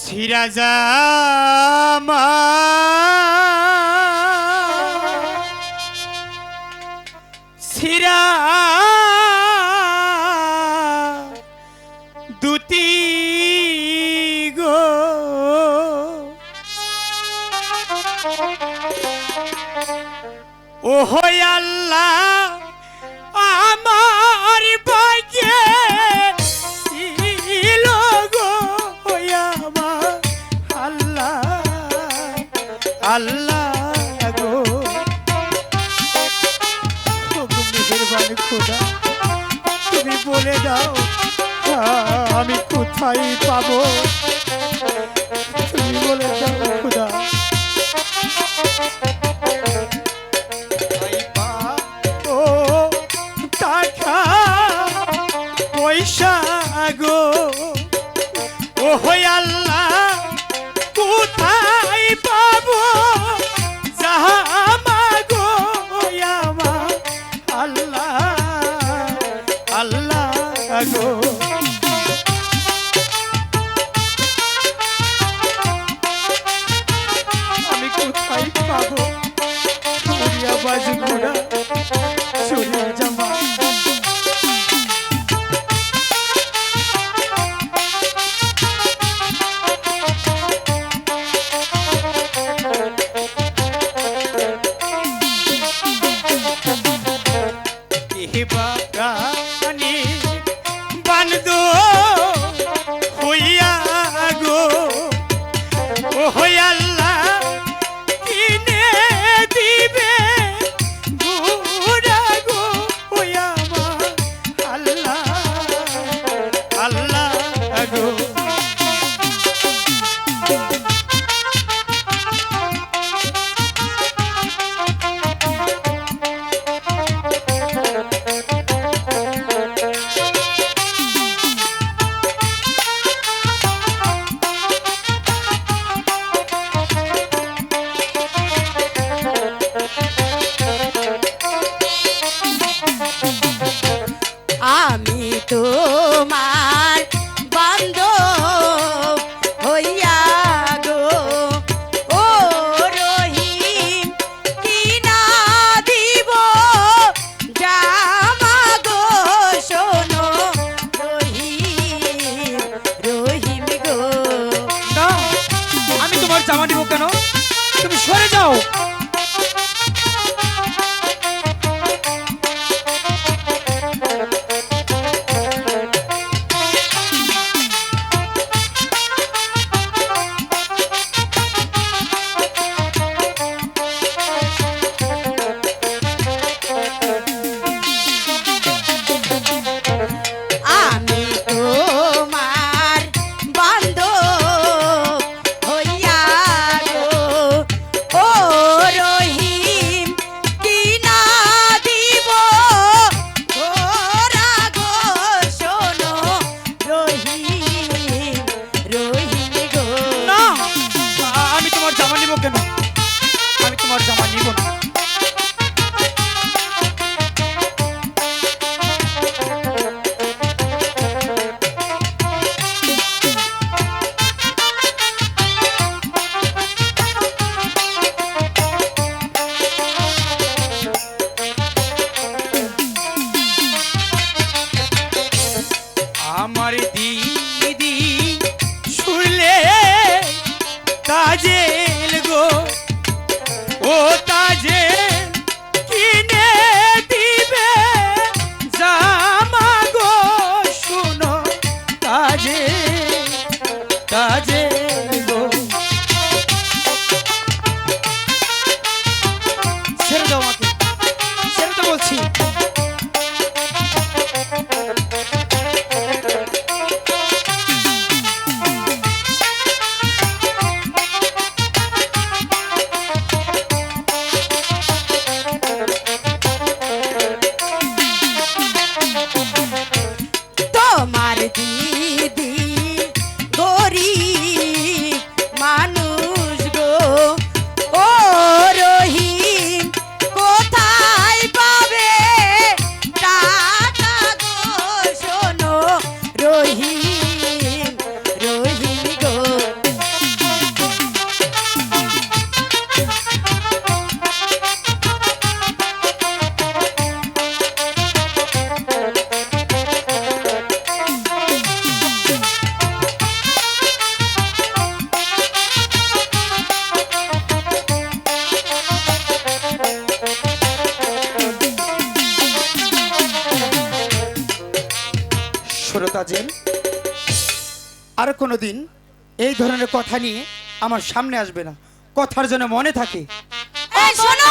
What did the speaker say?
সিরাজামা সিরা দুতি গো। ওহ আল্লাহ। আল্লাহ গো। মেহেরবান খোদা তুমি বলে দাও আমি কোথায় পাবো? তুমি বলে দাও বাগানে বানদ হইয়া গো। ও হইয়াল্লা কিনে দিবে ঘুরা গো। হইয়া আল্লাহ আল্লাহ গো। মর্যাদা নিব না। তাজেল আর কোনো দিন এই ধরনের কথা নিয়ে আমার সামনে আসবে না। কথার জন্য মনে থাকে। শোনো!